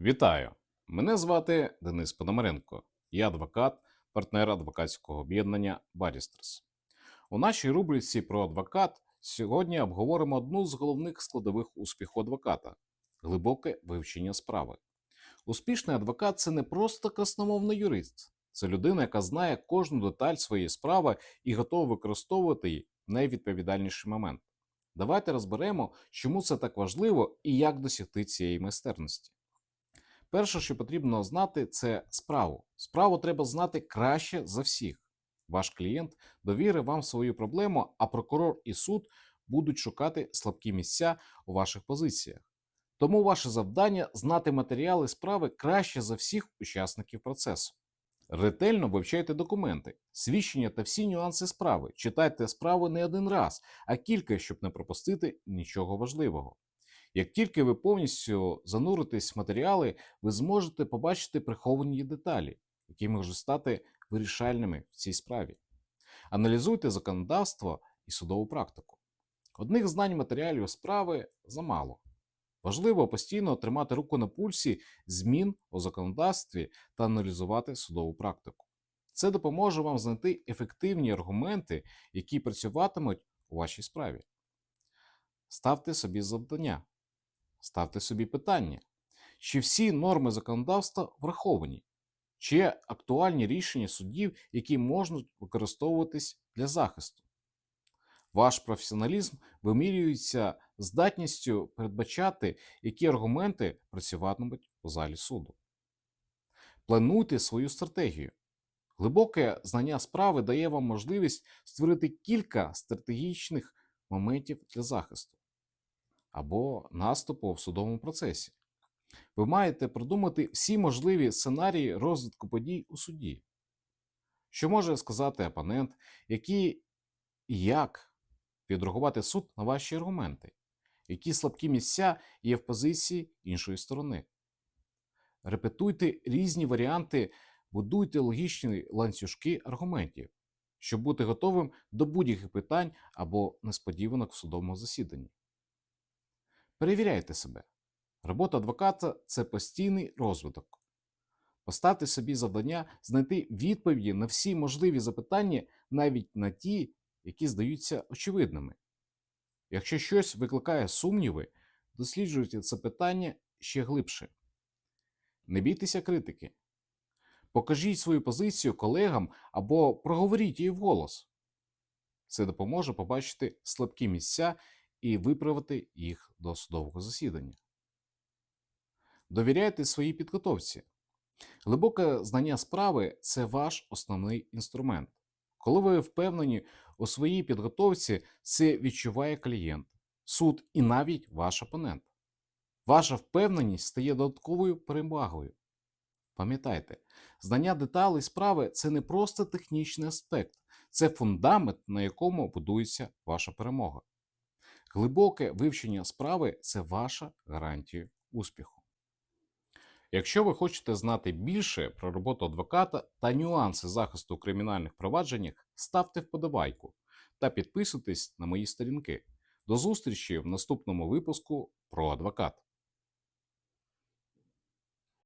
Вітаю! Мене звати Денис Пономаренко. Я адвокат, партнер адвокатського об'єднання Барістерс. У нашій рубриці про адвокат сьогодні обговоримо одну з головних складових успіху адвоката глибоке вивчення справи. Успішний адвокат це не просто красномовний юрист, це людина, яка знає кожну деталь своєї справи і готова використовувати її в найвідповідальніший момент. Давайте розберемо, чому це так важливо і як досягти цієї майстерності. Перше, що потрібно знати, це справу. Справу треба знати краще за всіх. Ваш клієнт довірить вам свою проблему, а прокурор і суд будуть шукати слабкі місця у ваших позиціях. Тому ваше завдання знати матеріали справи краще за всіх учасників процесу. Ретельно вивчайте документи, свідчення та всі нюанси справи. Читайте справу не один раз, а кілька, щоб не пропустити нічого важливого. Як тільки ви повністю зануритесь в матеріали, ви зможете побачити приховані деталі, які можуть стати вирішальними в цій справі. Аналізуйте законодавство і судову практику. Одних знань матеріалів справи замало. Важливо постійно тримати руку на пульсі змін у законодавстві та аналізувати судову практику. Це допоможе вам знайти ефективні аргументи, які працюватимуть у вашій справі. Ставте собі завдання, ставте собі питання, чи всі норми законодавства враховані, чи є актуальні рішення суддів, які можуть використовуватись для захисту. Ваш професіоналізм вимірюється здатністю передбачати, які аргументи працюватимуть у залі суду. Плануйте свою стратегію. Глибоке знання справи дає вам можливість створити кілька стратегічних моментів для захисту або наступу в судовому процесі. Ви маєте продумати всі можливі сценарії розвитку подій у суді. Що може сказати опонент, які і як відреагувати суд на ваші аргументи, які слабкі місця є в позиції іншої сторони. Репетуйте різні варіанти, будуйте логічні ланцюжки аргументів, щоб бути готовим до будь-яких питань або несподіванок в судовому засіданні. Перевіряйте себе. Робота адвоката це постійний розвиток. Поставте собі завдання знайти відповіді на всі можливі запитання, навіть на ті, які здаються очевидними. Якщо щось викликає сумніви, досліджуйте це питання ще глибше. Не бійтеся критики. Покажіть свою позицію колегам або проговоріть її вголос. Це допоможе побачити слабкі місця і виправити їх до судового засідання. Довіряйте своїй підготовці. Глибоке знання справи це ваш основний інструмент. Коли ви впевнені у своїй підготовці, це відчуває клієнт, суд і навіть ваш опонент. Ваша впевненість стає додатковою перевагою. Пам'ятайте, знання деталей справи це не просто технічний аспект, це фундамент, на якому будується ваша перемога. Глибоке вивчення справи це ваша гарантія успіху. Якщо ви хочете знати більше про роботу адвоката та нюанси захисту у кримінальних провадженнях, ставте вподобайку та підписуйтесь на мої сторінки. До зустрічі в наступному випуску про адвокат.